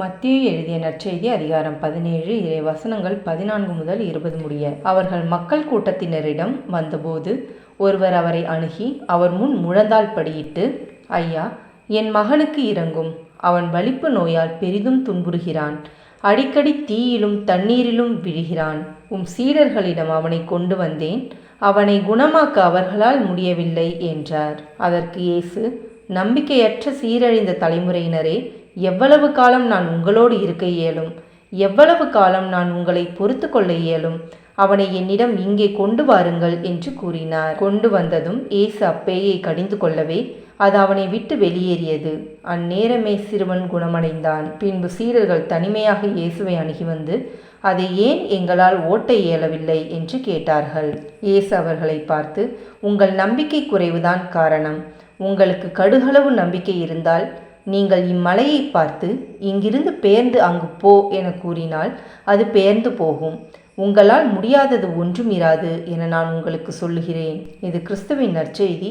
மத்திய எழுதிய நற்செய்தி அதிகாரம் பதினேழு இறை வசனங்கள் பதினான்கு முதல் இருபது முடிய. அவர்கள் மக்கள் கூட்டத்தினரிடம் வந்தபோது ஒருவர் அவரை அணுகி அவர் முன் முழந்தாள் படியிட்டு ஐயா என் மகனுக்கு இறங்கும் அவன் வலிப்பு நோயால் பெரிதும் துன்புறுகிறான். அடிக்கடி தீயிலும் தண்ணீரிலும் விழுகிறான். உம் சீடர்களிடம் அவனை கொண்டு வந்தேன். அவனை குணமாக்க அவர்களால் முடியவில்லை என்றார். அதற்கு இயேசு நம்பிக்கையற்ற சீரழிந்த தலைமுறையினரே எவ்வளவு காலம் நான் உங்களோடு இருக்க இயலும்? எவ்வளவு காலம் நான் உங்களை பொறுத்து கொள்ள இயலும்? அவனை என்னிடம் இங்கே கொண்டு வாருங்கள் என்று கூறினார். கொண்டு வந்ததும் இயேசு அப்பேயை கடிந்து கொள்ளவே அது அவனை விட்டு வெளியேறியது. அந்நேரமே சிறுவன் குணமடைந்தான். பின்பு சீடர்கள் தனிமையாக இயேசுவை அணுகி வந்து அதை ஏன் எங்களால் ஓட்ட இயலவில்லை? என்று கேட்டார்கள். இயேசு அவர்களை பார்த்து உங்கள் நம்பிக்கை குறைவுதான் காரணம். உங்களுக்கு கடுகளவு நம்பிக்கை இருந்தால் நீங்கள் இம்மலையை பார்த்து இங்கிருந்து பெயர்ந்து அங்கு போ என கூறினால் அது பெயர்ந்து போகும். உங்களால் முடியாதது ஒன்றும் இராது என நான் உங்களுக்கு சொல்லுகிறேன். இது கிறிஸ்துவின் நற்செய்தி.